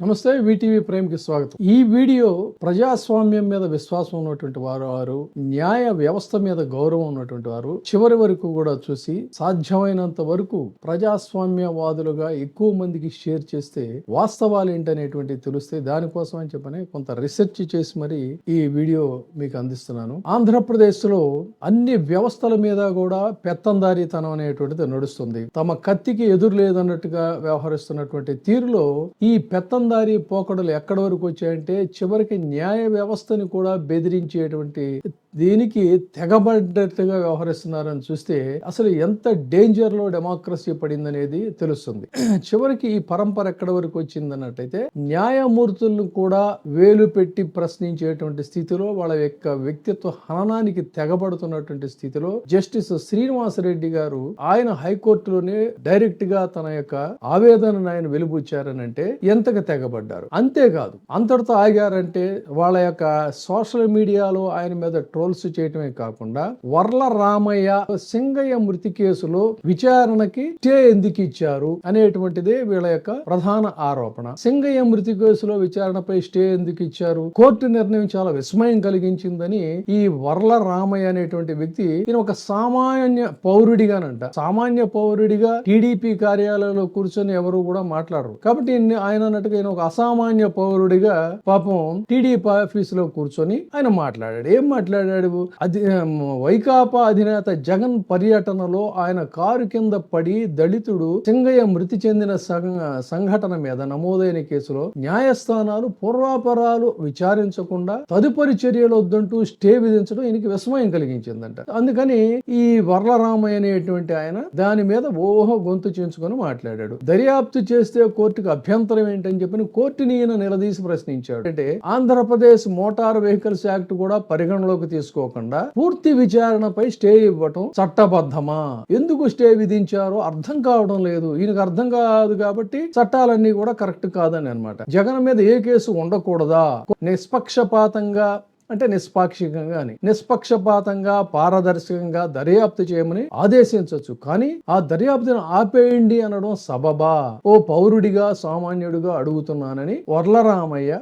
నమస్తే వీటీవీ ప్రేమ్కి స్వాగతం. ఈ వీడియో ప్రజాస్వామ్యం మీద విశ్వాసం ఉన్నటువంటి వారు వారు న్యాయ వ్యవస్థ మీద గౌరవం ఉన్నటువంటి వారు చివరి వరకు కూడా చూసి సాధ్యమైనంత వరకు ప్రజాస్వామ్యవాదులుగా ఎక్కువ మందికి షేర్ చేస్తే వాస్తవాలు ఏంటనేటువంటి తెలిస్తే దానికోసం అని చెప్పని కొంత రీసెర్చ్ చేసి మరి ఈ వీడియో మీకు అందిస్తున్నాను. ఆంధ్రప్రదేశ్లో అన్ని వ్యవస్థల మీద కూడా పెత్తందారీతనం అనేటువంటిది నడుస్తుంది. తమ కత్తికి ఎదురు లేదన్నట్టుగా వ్యవహరిస్తున్నటువంటి తీరులో ఈ పెత్తం పెత్తందారి పోకడలు ఎక్కడి వరకు వచ్చాయంటే చివరికి న్యాయ వ్యవస్థని కూడా బెదిరించేటువంటి దీనికి తెగబడ్డట్టుగా వ్యవహరిస్తున్నారని చూస్తే అసలు ఎంత డేంజర్లో డెమోక్రసీ పడిందనేది తెలుస్తుంది. చివరికి ఈ పరంపర ఎక్కడి వరకు వచ్చిందన్నట్టయితే న్యాయమూర్తులను కూడా వేలు పెట్టి ప్రశ్నించేటువంటి స్థితిలో వాళ్ళ యొక్క వ్యక్తిత్వ హననానికి తెగబడుతున్నటువంటి స్థితిలో జస్టిస్ శ్రీనివాసరెడ్డి గారు ఆయన హైకోర్టులోనే డైరెక్ట్గా తన యొక్క ఆవేదనను ఆయన వెలుబుచ్చారని అంటే ఎంతగా తెగబడ్డారు. అంతేకాదు అంతటితో ఆగారంటే వాళ్ళ యొక్క సోషల్ మీడియాలో ఆయన మీద ట్రోల్స్ చేయటమే కాకుండా వర్ల రామయ్య సింగయ్య మృతి కేసులో విచారణకి స్టే ఎందుకు ఇచ్చారు అనేటువంటిదే వీళ్ళ యొక్క ప్రధాన ఆరోపణ. సింగయ్య మృతి కేసులో విచారణపై స్టే ఎందుకు ఇచ్చారు? కోర్టు నిర్ణయం చాలా విస్మయం కలిగించిందని ఈ వర్ల రామయ్య అనేటువంటి వ్యక్తి ఈయన ఒక సామాన్య పౌరుడిగానంట. సామాన్య పౌరుడిగా టీడీపీ కార్యాలయంలో కూర్చొని ఎవరు కూడా మాట్లాడరు. కాబట్టి ఆయన అన్నట్టుగా ఈయన ఒక అసామాన్య పౌరుడిగా పాపం టీడీపీ ఆఫీస్లో కూర్చొని ఆయన మాట్లాడాడు. ఏం మాట్లాడాడు? అది వైకాపా అధినేత జగన్ పర్యటనలో ఆయన కారు కింద పడి దళితుడు సింగయ్య మృతి చెందిన సంఘటన మీద నమోదైన కేసులో న్యాయస్థానాలు పూర్వాపరాలు విచారించకుండా తదుపరి చర్యలు వద్దంటూ స్టే విధించడం ఈయనకి విస్మయం కలిగించిందంట. అందుకని ఈ వరలరామయ్య అనేటువంటి ఆయన దాని మీద ఓహో గొంతు చేయించుకొని మాట్లాడాడు. దర్యాప్తు చేస్తే కోర్టుకు అభ్యంతరం ఏంటని చెప్పి కోర్టుని ఈయన నిలదీసి ప్రశ్నించాడు. అంటే ఆంధ్రప్రదేశ్ మోటార్ వెహికల్స్ యాక్ట్ కూడా పరిగణలోకి తీసుకోకుండా పూర్తి విచారణపై స్టే ఇవ్వటం చట్టబద్ధమా? ఎందుకు స్టే విధించారో అర్థం కావడం లేదు. ఈయనకు అర్థం కాదు కాబట్టి చట్టాలన్నీ కూడా కరెక్ట్ కాదని అన్నమాట జగన్ మీద ఏ కేసు ఉండకూడదా? నిష్పక్షపాతంగా అంటే నిష్పాక్షికంగా అని. నిష్పక్షపాతంగా పారదర్శకంగా దర్యాప్తు చేయమని ఆదేశించవచ్చు కానీ ఆ దర్యాప్తును ఆపేయండి అనడం సబబా. ఓ పౌరుడిగా సామాన్యుడిగా అడుగుతున్నానని వర్లరామయ్య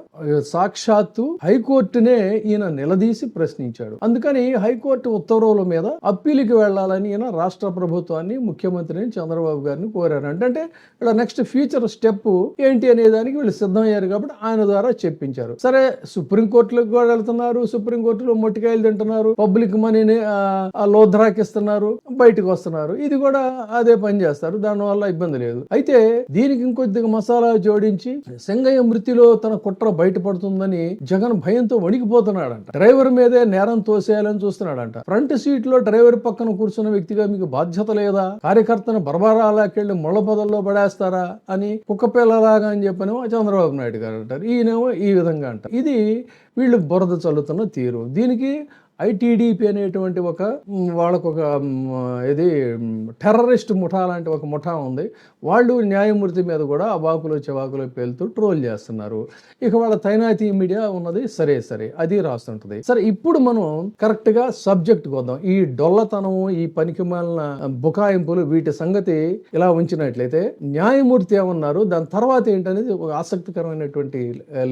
సాక్షాత్తు హైకోర్టునే ఈయన నిలదీసి ప్రశ్నించాడు. అందుకని హైకోర్టు ఉత్తర్వుల మీద అప్పీలుకి వెళ్ళాలని ఈయన రాష్ట్ర ప్రభుత్వాన్ని ముఖ్యమంత్రిని చంద్రబాబు గారిని కోరారు. అంటే ఇక్కడ నెక్స్ట్ ఫ్యూచర్ స్టెప్ ఏంటి అనే దానికి వీళ్ళు సిద్ధమయ్యారు కాబట్టి ఆయన ద్వారా చెప్పించారు. సరే సుప్రీంకోర్టులకు కూడా వెళ్తున్నారు. సుప్రీంకోర్టులో మొట్టికాయలు తింటున్నారు పబ్లిక్ మనీని ఆ, లోధ్రాకిస్తున్నారు బయటకు వస్తున్నారు. ఇది కూడా అదే పని చేస్తారు. దానివల్ల ఇబ్బంది లేదు. అయితే దీనికి ఇంకొద్దిగా మసాలా జోడించి సింగయ్య మృతిలో తన కుట్ర బయటపడుతుందని జగన్ భయంతో వణికిపోతున్నాడంట. డ్రైవర్ మీదే నేరం తోసేయాలని చూస్తున్నాడంట. ఫ్రంట్ సీట్లో డ్రైవర్ పక్కన కూర్చున్న వ్యక్తిగా మీకు బాధ్యత లేదా? కార్యకర్తను బర్బరాలాకెళ్ళి ముళ్ళ పొదల్లో పడేస్తారా అని కుక్కపిల్లలాగా అని చెప్పనేమో చంద్రబాబు నాయుడు గారు అంటారు. ఈయనేమో ఈ విధంగా అంటారు. ఇది వీళ్ళు బురద చల్లుతున్న తీరు. దీనికి ఐటీడీపీ అనేటువంటి ఒక వాళ్ళకు ఒక ఇది టెర్రరిస్ట్ ముఠా లాంటి ఒక ముఠా ఉంది. వాళ్ళు న్యాయమూర్తి మీద కూడా అవాకులో చవాకులో పేలుతూ ట్రోల్ చేస్తున్నారు. ఇక వాళ్ళ తైనాతీ మీడియా ఉన్నది సరే సరే అది రాస్తుంటది. సరే ఇప్పుడు మనం కరెక్ట్గా సబ్జెక్ట్ వద్దాం ఈ డొల్లతనం ఈ పనికి మాలిన బుకాయింపులు వీటి సంగతి ఇలా ఉంచినట్లయితే న్యాయమూర్తి ఏమన్నారు? దాని తర్వాత ఏంటనేది ఒక ఆసక్తికరమైనటువంటి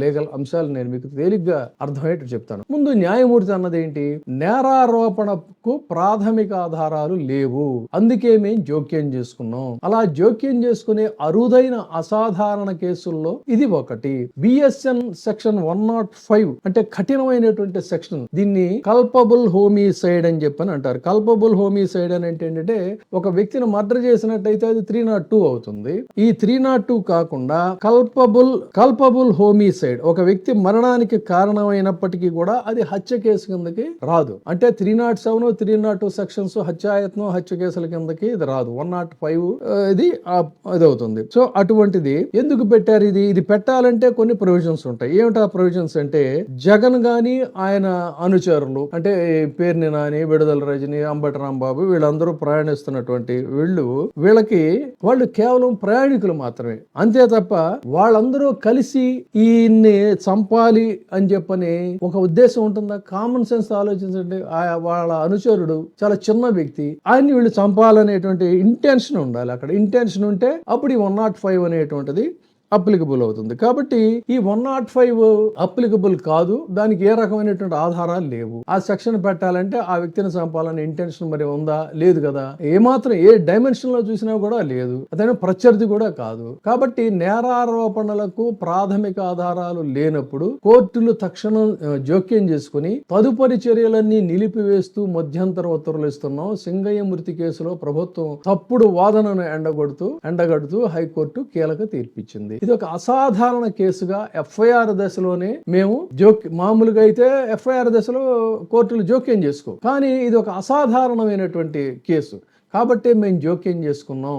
లీగల్ అంశాలు నేను మీకు తేలిగ్గా అర్థమయ్యేట్టు చెప్తాను. ముందు న్యాయమూర్తి అన్నది ఏంటి? నేరారోపణకు ప్రాథమిక ఆధారాలు లేవు. అందుకే మేము జోక్యం చేసుకున్నాం. అలా జోక్యం చేసుకునే అరుదైన అసాధారణ కేసుల్లో ఇది ఒకటి. BSN section one nought five అంటే కఠినమైనటువంటి సెక్షన్ దీన్ని కల్పబుల్ హోమిసైడ్ అని చెప్పని అంటారు. కల్పబుల్ హోమిసైడ్ అని అంటే ఏంటంటే ఒక వ్యక్తిని మర్డర్ చేసినట్టయితే అది త్రీ నాట్ టూ అవుతుంది. ఈ త్రీ నాట్ టూ కాకుండా కల్పబుల్ కల్పబుల్ హోమిసైడ్ ఒక వ్యక్తి మరణానికి కారణమైనప్పటికీ కూడా అది హత్య కేసు కిందకి రాదు. అంటే three nought seven three nought two sections హత్యాయత్నం హత్య కేసుల కిందకి ఇది రాదు. వన్ నాట్ ఫైవ్ ఇది ఇదవుతుంది. అవుతుంది సో అటువంటిది ఎందుకు పెట్టారు ఇది? ఇది పెట్టాలంటే కొన్ని ప్రొవిజన్స్ ఉంటాయి. ఏమిటా ప్రొవిజన్స్ అంటే జగన్ గాని ఆయన అనుచరులు అంటే పేర్ని నాని విడుదల రజని అంబటి రాంబాబు వీళ్ళందరూ ప్రయాణిస్తున్నటువంటి వీళ్ళు వీళ్ళకి వాళ్ళు కేవలం ప్రయాణికులు మాత్రమే. అంతే తప్ప వాళ్ళందరూ కలిసి ఈయన్ని చంపాలి అని చెప్పని ఒక ఉద్దేశం ఉంటుందా? కామన్ సెన్స్ ఆలోచించండి. వాళ్ళ అనుచరుడు చాలా చిన్న వ్యక్తి. ఆయన్ని వీళ్ళు చంపాలనేటువంటి ఇంటెన్షన్ ఉండాలి అక్కడ. ఇంటెన్షన్ ఉంటే అప్పుడు ఈ వన్ నాట్ ఫైవ్ అనేటువంటిది అప్లికబుల్ అవుతుంది. కాబట్టి ఈ వన్ నాట్ ఫైవ్ అప్లికబుల్ కాదు. దానికి ఏ రకమైనటువంటి ఆధారాలు లేవు. ఆ సెక్షన్ పెట్టాలంటే ఆ వ్యక్తిని చంపాలనే ఇంటెన్షన్ మరి ఉందా? లేదు కదా. ఏమాత్రం ఏ డైమెన్షన్లో చూసినా కూడా లేదు. అతను ప్రత్యర్థి కూడా కాదు. కాబట్టి నేరారోపణలకు ప్రాథమిక ఆధారాలు లేనప్పుడు కోర్టులు తక్షణం జోక్యం చేసుకుని తదుపరి చర్యలన్నీ నిలిపివేస్తూ మధ్యంతర ఉత్తర్వులు ఇస్తున్నాం. సింగయ్య మృతి కేసులో ప్రభుత్వం తప్పుడు వాదనను ఎండగొడుతూ ఎండగడుతూ హైకోర్టు కీలక తీర్పిచ్చింది. ఇది ఒక అసాధారణ కేసుగా ఎఫ్ఐఆర్ దశలోనే మేము జోక్ మామూలుగా అయితే ఎఫ్ఐఆర్ దశలో కోర్టులు జోక్యం చేసుకో. కానీ ఇది ఒక అసాధారణమైనటువంటి కేసు. కాబట్టి మేము జోక్యం చేసుకున్నాం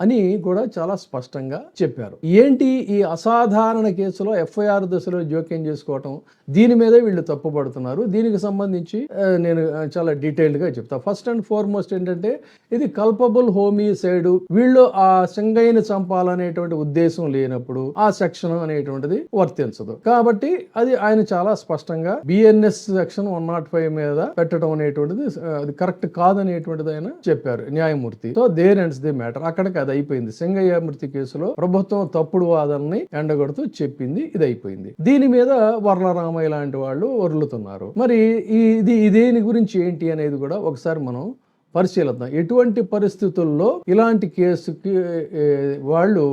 అని కూడా చాలా స్పష్టంగా చెప్పారు. ఏంటి ఈ అసాధారణ కేసులో ఎఫ్ఐఆర్ దశలో జోక్యం చేసుకోవటం? దీని మీదే వీళ్ళు తప్పుపడుతున్నారు. దీనికి సంబంధించి నేను చాలా డీటెయిల్డ్గా చెప్తాను చెప్తా. ఫస్ట్ అండ్ ఫార్మోస్ట్ ఏంటంటే ఇది కల్పబుల్ హోమిసైడ్. వీళ్ళు ఆ సింగయ్యని చంపాలనేటువంటి ఉద్దేశం లేనప్పుడు ఆ సెక్షన్ అనేటువంటిది వర్తించదు. కాబట్టి అది ఆయన చాలా స్పష్టంగా BNS section one nought five మీద పెట్టడం అనేటువంటిది అది కరెక్ట్ కాదనేటువంటిది ఆయన చెప్పారు న్యాయమూర్తి. So there ends the matter. అక్కడికి అది అయిపోయింది. సింగయ్య మృతి కేసులో ప్రభుత్వం తప్పుడు వాదనని ఎండగొడుతూ చెప్పింది ఇది అయిపోయింది దీని మీద వర్లరామయ్య లాంటి వాళ్ళు వర్లుతున్నారు మరి ఈ- ఇది ఇదేని గురించి ఏంటి అనేది కూడా ఒకసారి మనం పరిశీలిద్దాం. ఎటువంటి పరిస్థితుల్లో ఇలాంటి కేసుకి వాళ్ళు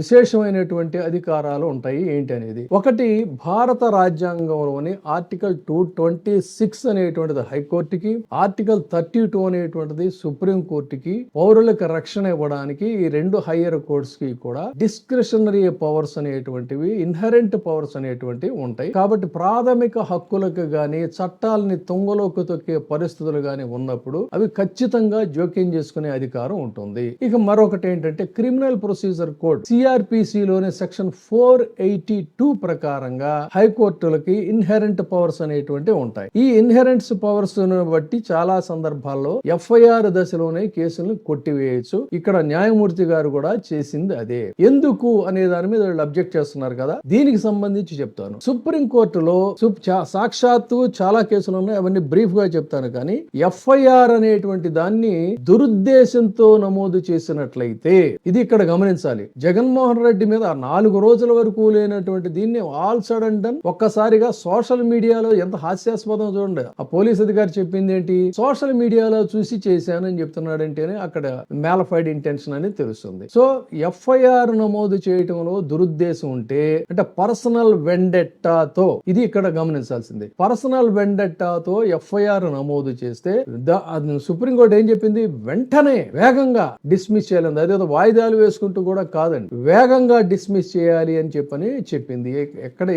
విశేషమైనటువంటి అధికారాలు ఉంటాయి ఏంటి అనేది. ఒకటి భారత రాజ్యాంగంలోని ఆర్టికల్ టూ ట్వంటీ సిక్స్ అనేటువంటిది హైకోర్టుకి ఆర్టికల్ థర్టీ టూ అనేటువంటిది సుప్రీం కోర్టుకి పౌరులకు రక్షణ ఇవ్వడానికి ఈ రెండు హయ్యర్ కోర్ట్స్కి కూడా డిస్క్రిషనరీ పవర్స్ అనేటువంటివి ఇన్హరెంట్ పవర్స్ అనేటువంటివి ఉంటాయి. కాబట్టి ప్రాథమిక హక్కులకు గాని చట్టాలని తొంగలోకి తొక్కే పరిస్థితులు గాని ఉన్నప్పుడు అవి ఖచ్చితంగా జోక్యం చేసుకునే అధికారం ఉంటుంది. ఇక మరొకటి ఏంటంటే క్రిమినల్ ప్రొసీజర్ కోడ్ సిఆర్పిసి లోని సెక్షన్ ఫోర్ ఎయిటీ టూ ప్రకారంగా హైకోర్టులకి ఇన్హెరెంట్ పవర్స్ అనేటువంటి ఉంటాయి. ఈ ఇన్హెరెంట్స్ పవర్స్ బట్టి చాలా సందర్భాల్లో ఎఫ్ఐఆర్ దశలోనే కేసులను కొట్టివేయచ్చు. ఇక్కడ న్యాయమూర్తి గారు కూడా చేసింది అదే. ఎందుకు అనే దాని మీద వీళ్ళు అబ్జెక్ట్ చేస్తున్నారు కదా. దీనికి సంబంధించి చెప్తాను. సుప్రీం కోర్టులో సాక్షాత్తు చాలా కేసులు ఉన్నాయి. అవన్నీ బ్రీఫ్గా చెప్తాను. కానీ ఎఫ్ఐఆర్ అనేటువంటి దాన్ని దురుద్దేశంతో నమోదు చేసినట్లయితే ఇది ఇక్కడ గమనించాలి. జగన్మోహన్ రెడ్డి మీద నాలుగు రోజుల వరకు లేనటువంటి దీన్ని ఆల్ సడన్ డన్ ఒక్కసారిగా సోషల్ మీడియాలో ఎంత హాస్యాస్పదం చూడండి. ఆ పోలీస్ అధికారి చెప్పింది ఏంటి? సోషల్ మీడియాలో చూసి చేశానని చెప్తున్నాడంటేనే అక్కడ మ్యాలఫైడ్ ఇంటెన్షన్ అని తెలుస్తుంది. సో ఎఫ్ఐఆర్ నమోదు చేయటంలో దురుద్దేశం ఉంటే అంటే పర్సనల్ వెండెట్టాతో ఇది ఇక్కడ గమనించాల్సింది. పర్సనల్ వెండెట్టాతో ఎఫ్ఐఆర్ నమోదు చేస్తే సుప్రీం సుప్రీంకోర్టు ఏం చెప్పింది? వెంటనే వేగంగా డిస్మిస్ చేయాలని అదేదో వాయిదాలు వేసుకుంటూ కూడా కాదండి. వేగంగా డిస్మిస్ చేయాలి అని చెప్పని చెప్పింది. ఎక్కడ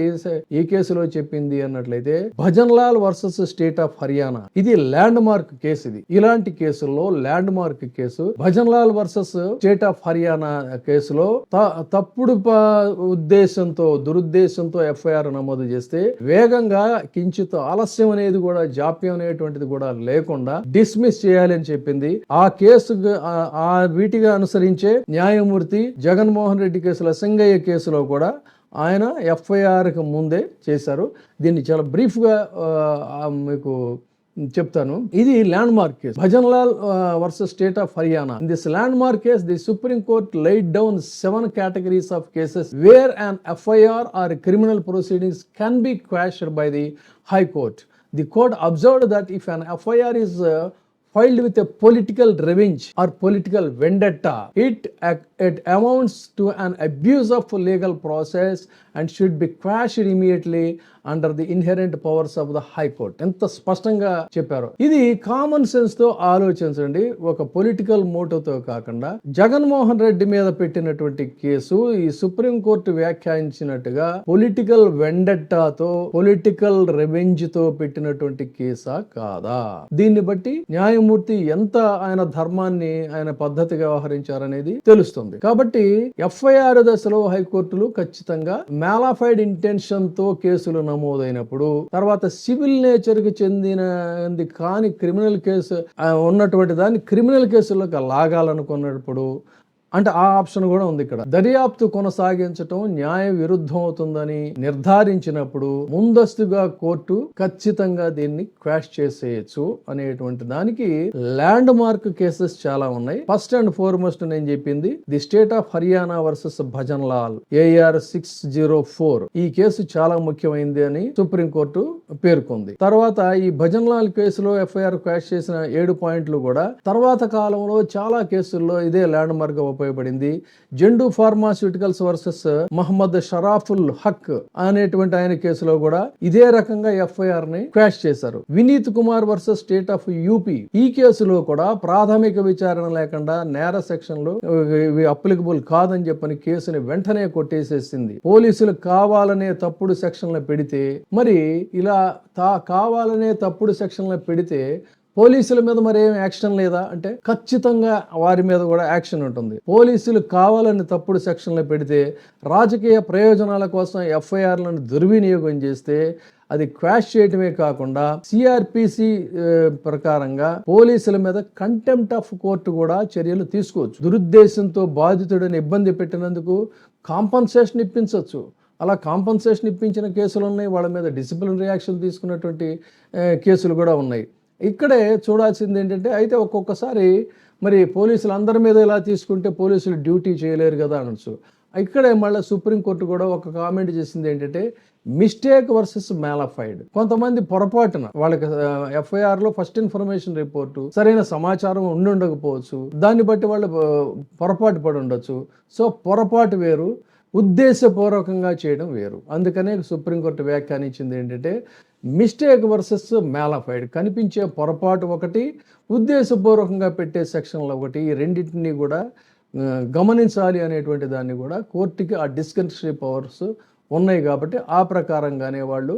ఏ కేసులో చెప్పింది అన్నట్లయితే Bhajan Lal versus state of Haryana. ఇది ల్యాండ్ మార్క్ కేసు ఇది. ఇలాంటి కేసుల్లో landmark case Bhajan Lal versus state of Haryana కేసులో తప్పుడు ఉద్దేశంతో దురుద్దేశంతో ఎఫ్ఐఆర్ నమోదు చేస్తే వేగంగా కించిత్ ఆలస్యం అనేది కూడా జాప్యం అనేటువంటిది కూడా లేకుండా డిస్మిస్ చేయాలి అని చెప్పింది. ఆ కేసు ఆ వీటిగా అనుసరించే న్యాయమూర్తి జగన్మోహన్ రెడ్డి కేసులో సింగయ్య కేసులో కూడా ఆయన ఎఫ్ఐఆర్కి ముందే చేశారు. దీన్ని చాలా బ్రీఫ్గా మీకు చెప్తాను. ఇది landmark case. Bhajan Lal versus state of Haryana. In this landmark case the supreme court light down seven categories of cases where an FIR or criminal proceedings can be quashed by the high court the court observed that if an FIR is filed with a political revenge or political vendetta, it, it amounts to an abuse of legal process and should be quashed immediately under the inherent powers of the high court ఎంత స్పష్టంగా చెప్పారు. ఇది common సెన్స్తో ఆలోచించండి. ఒక political మోటోతో కాకుండా జగన్మోహన్ రెడ్డి మీద పెట్టినటువంటి case ఈ సుప్రీం కోర్టు వ్యాఖ్యానించినట్టుగా పొలిటికల్ వెండట్టాతో పొలిటికల్ రెవెంజ్తో పెట్టినటువంటి కేసా కాదా? దీన్ని బట్టి న్యాయమూర్తి ఎంత ఆయన ధర్మాన్ని ఆయన పద్ధతిగా వ్యవహరించారనేది తెలుస్తుంది. కాబట్టి ఎఫ్ఐఆర్ దశలో హైకోర్టులు ఖచ్చితంగా మ్యాలాఫైడ్ ఇంటెన్షన్తో కేసులు నమోదైనప్పుడు తర్వాత సివిల్ నేచర్కి చెందినది కాని క్రిమినల్ కేసు ఉన్నటువంటి దాన్ని క్రిమినల్ కేసులకు లాగాలనుకున్నప్పుడు అంటే ఆ ఆప్షన్ కూడా ఉంది ఇక్కడ. దర్యాప్తు కొనసాగించటం న్యాయ విరుద్ధం అవుతుందని నిర్ధారించినప్పుడు ముందస్తుగా కోర్టు ఖచ్చితంగా దీన్ని క్వాష్ చేసేయచ్చు అనేటువంటి దానికి ల్యాండ్ మార్క్ కేసెస్ చాలా ఉన్నాయి. ఫస్ట్ అండ్ ఫోర్మోస్ట్ నేను చెప్పింది the state of Haryana versus Bhajan Lal AR six zero four ఈ కేసు చాలా ముఖ్యమైంది అని సుప్రీంకోర్టు పేర్కొంది. తర్వాత ఈ భజన్ లాల్ కేసులో ఎఫ్ఐఆర్ క్వాష్ చేసిన ఏడు పాయింట్లు కూడా తర్వాత కాలంలో చాలా కేసుల్లో ఇదే ల్యాండ్ మార్క్ ఉపయోగపడింది. జెండు ఫార్మాస్యూటికల్స్ వర్సెస్ మహమ్మద్ షరాఫుల్ హక్ అనేటువంటి ఆయన కేసులో కూడా ఇదే రకంగా ఎఫ్ఐఆర్ని క్వాష్ చేశారు. Vineet Kumar versus state of UP ఈ కేసులో కూడా ప్రాథమిక విచారణ లేకుండా నేర సెక్షన్లు ఇవి అప్లికబుల్ కాదని చెప్పని కేసుని వెంటనే కొట్టేసేసింది. పోలీసులు కావాలనే తప్పుడు సెక్షన్లు పెడితే మరి ఇలా తా కావాలనే తప్పుడు సెక్షన్లు పెడితే పోలీసుల మీద మరి ఏం యాక్షన్ లేదా? అంటే ఖచ్చితంగా వారి మీద కూడా యాక్షన్ ఉంటుంది. పోలీసులు కావాలని తప్పుడు సెక్షన్లు పెడితే రాజకీయ ప్రయోజనాల కోసం ఎఫ్ఐఆర్లను దుర్వినియోగం చేస్తే అది క్వాష్ చేయటమే కాకుండా సిఆర్పిసి ప్రకారంగా పోలీసుల మీద కంటెంప్ట్ ఆఫ్ కోర్టు కూడా చర్యలు తీసుకోవచ్చు. దురుద్దేశంతో బాధితుడిని ఇబ్బంది పెట్టినందుకు కాంపన్సేషన్ ఇప్పించవచ్చు. అలా కాంపన్సేషన్ ఇప్పించిన కేసులు ఉన్నాయి వాళ్ళ మీద డిసిప్లిన్ రియాక్షన్ తీసుకున్నటువంటి కేసులు కూడా ఉన్నాయి. ఇక్కడే చూడాల్సింది ఏంటంటే అయితే ఒక్కొక్కసారి మరి పోలీసులు అందరి మీద ఇలా తీసుకుంటే పోలీసులు డ్యూటీ చేయలేరు కదా అనొచ్చు. ఇక్కడే మళ్ళీ సుప్రీంకోర్టు కూడా ఒక కామెంట్ చేసింది ఏంటంటే మిస్టేక్ వర్సెస్ మ్యాలఫైడ్ కొంతమంది పొరపాటున వాళ్ళకి ఎఫ్ఐఆర్లో ఫస్ట్ ఇన్ఫర్మేషన్ రిపోర్టు సరైన సమాచారం ఉండి ఉండకపోవచ్చు. దాన్ని బట్టి వాళ్ళు పొరపాటు పడి ఉండొచ్చు. సో పొరపాటు వేరు ఉద్దేశపూర్వకంగా చేయడం వేరు. అందుకనే సుప్రీంకోర్టు వ్యాఖ్యానించింది ఏంటంటే మిస్టేక్ వర్సెస్ మ్యాలఫైడ్ కనిపించే పొరపాటు ఒకటి ఉద్దేశపూర్వకంగా పెట్టే సెక్షన్లు ఒకటి ఈ రెండింటినీ కూడా గమనించాలి అనేటువంటి దాన్ని కూడా కోర్టుకి ఆ డిస్కన్షరీ పవర్స్ ఉన్నాయి కాబట్టి ఆ ప్రకారంగానే వాళ్ళు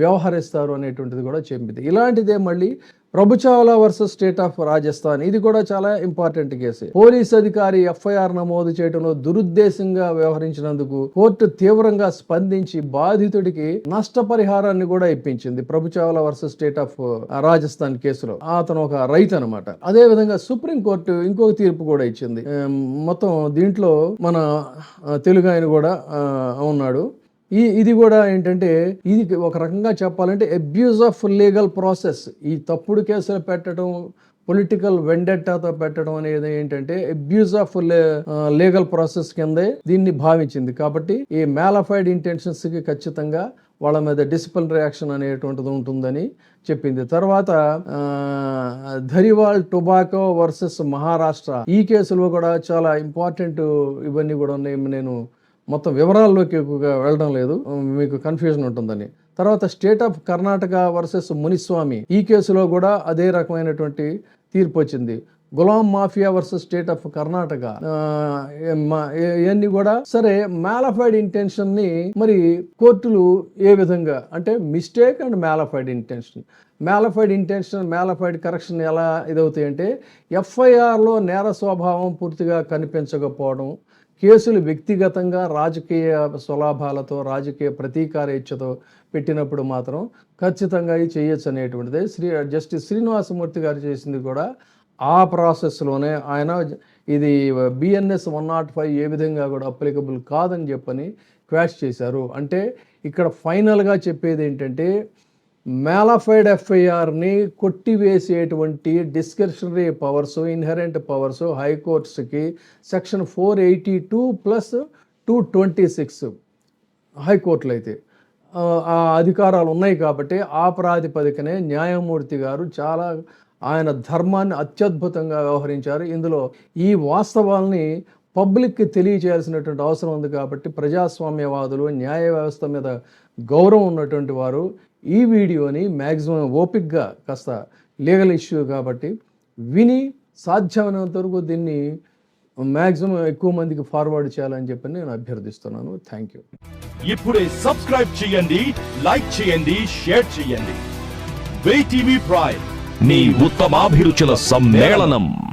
వ్యవహరిస్తారు అనేటువంటిది కూడా చెప్పింది ఇలాంటిదే మళ్ళీ Prabhu Chawla versus state of Rajasthan. ఇది కూడా చాలా ఇంపార్టెంట్ కేసు. పోలీస్ అధికారి ఎఫ్ఐఆర్ నమోదు చేయడంలో దురుద్దేశంగా వ్యవహరించినందుకు కోర్టు తీవ్రంగా స్పందించి బాధితుడికి నష్టపరిహారాన్ని కూడా ఇప్పించింది Prabhu Chawla versus state of Rajasthan కేసులో. అతను ఒక రైతు అనమాట అదే విధంగా సుప్రీం కోర్టు ఇంకొక తీర్పు కూడా ఇచ్చింది. మొత్తం దీంట్లో మన తెలుగు ఆయన కూడా ఉన్నాడు. ఈ ఇది కూడా ఏంటంటే ఇది ఒక రకంగా చెప్పాలంటే అబ్యూజ్ ఆఫ్ లీగల్ ప్రాసెస్ ఈ తప్పుడు కేసులు పెట్టడం పొలిటికల్ వెండెట్టాతో పెట్టడం అనేది ఏంటంటే అబ్యూజ్ ఆఫ్ లీగల్ ప్రాసెస్ కిందే దీన్ని భావించింది. కాబట్టి ఈ మ్యాలఫైడ్ ఇంటెన్షన్స్కి ఖచ్చితంగా వాళ్ళ మీద డిసిప్లిన్ రియాక్షన్ అనేటువంటిది ఉంటుందని చెప్పింది. తర్వాత ధరివాల్ టొబాకో వర్సెస్ మహారాష్ట్ర. ఈ కేసులో కూడా చాలా ఇంపార్టెంట్ ఇవన్నీ కూడా ఉన్నాయి నేను మొత్తం వివరాల్లోకి ఎక్కువగా వెళ్ళడం లేదు. మీకు కన్ఫ్యూజన్ ఉంటుందని. తర్వాత state of Karnataka versus Muniswamy ఈ కేసులో కూడా అదే రకమైనటువంటి తీర్పు వచ్చింది. Ghulam mafia versus state of Karnataka మా- ఇవన్నీ కూడా సరే మ్యాలఫైడ్ ఇంటెన్షన్ని మరి కోర్టులు ఏ విధంగా అంటే mistake and malafide intention malafide intention malafide correction ఎలా ఇదవుతాయంటే ఎఫ్ఐఆర్లో నేర స్వభావం పూర్తిగా కనిపించకపోవడం కేసులు వ్యక్తిగతంగా రాజకీయ స్వలాభాలతో రాజకీయ ప్రతీకార ఇచ్చతో పెట్టినప్పుడు మాత్రం ఖచ్చితంగా ఇది చేయొచ్చు అనేటువంటిది. శ్రీ జస్టిస్ శ్రీనివాసమూర్తి గారు చేసింది కూడా ఆ ప్రాసెస్లోనే ఆయన ఇది బిఎన్ఎస్ వన్ నాట్ ఫైవ్ ఏ విధంగా కూడా అప్లికబుల్ కాదని చెప్పని క్వాష్ చేశారు. అంటే ఇక్కడ ఫైనల్గా చెప్పేది ఏంటంటే మ్యాలఫైడ్ ఎఫ్ఐఆర్ని కొట్టివేసేటువంటి discretionary powers inherent powers హైకోర్ట్స్కి section four eighty two plus two twenty six హైకోర్టులో అయితే ఆ, ఆ అధికారాలు ఉన్నాయి కాబట్టి ఆ ప్రాతిపదికనే న్యాయమూర్తి గారు చాలా ఆయన ధర్మాన్ని అత్యద్భుతంగా వ్యవహరించారు. ఇందులో ఈ వాస్తవాల్ని పబ్లిక్కి తెలియచేయాల్సినటువంటి అవసరం ఉంది కాబట్టి ప్రజాస్వామ్యవాదులు న్యాయ వ్యవస్థ మీద గౌరవం ఉన్నటువంటి వారు ఈ వీడియోని మ్యాక్సిమం ఓపిక్గా కాస్త లీగల్ ఇష్యూ కాబట్టి విని సాధ్యమైనంత వరకు దీన్ని మ్యాక్సిమం ఎక్కువ మందికి ఫార్వర్డ్ చేయాలని చెప్పి నేను అభ్యర్థిస్తున్నాను. Thank you. ఇప్పుడే సబ్స్క్రైబ్ చేయండి లైక్ చేయండి షేర్ చేయండి. వే టీవీ ప్రైమ్ మీ ఉత్తమాభిరుచుల సమ్మేళనం.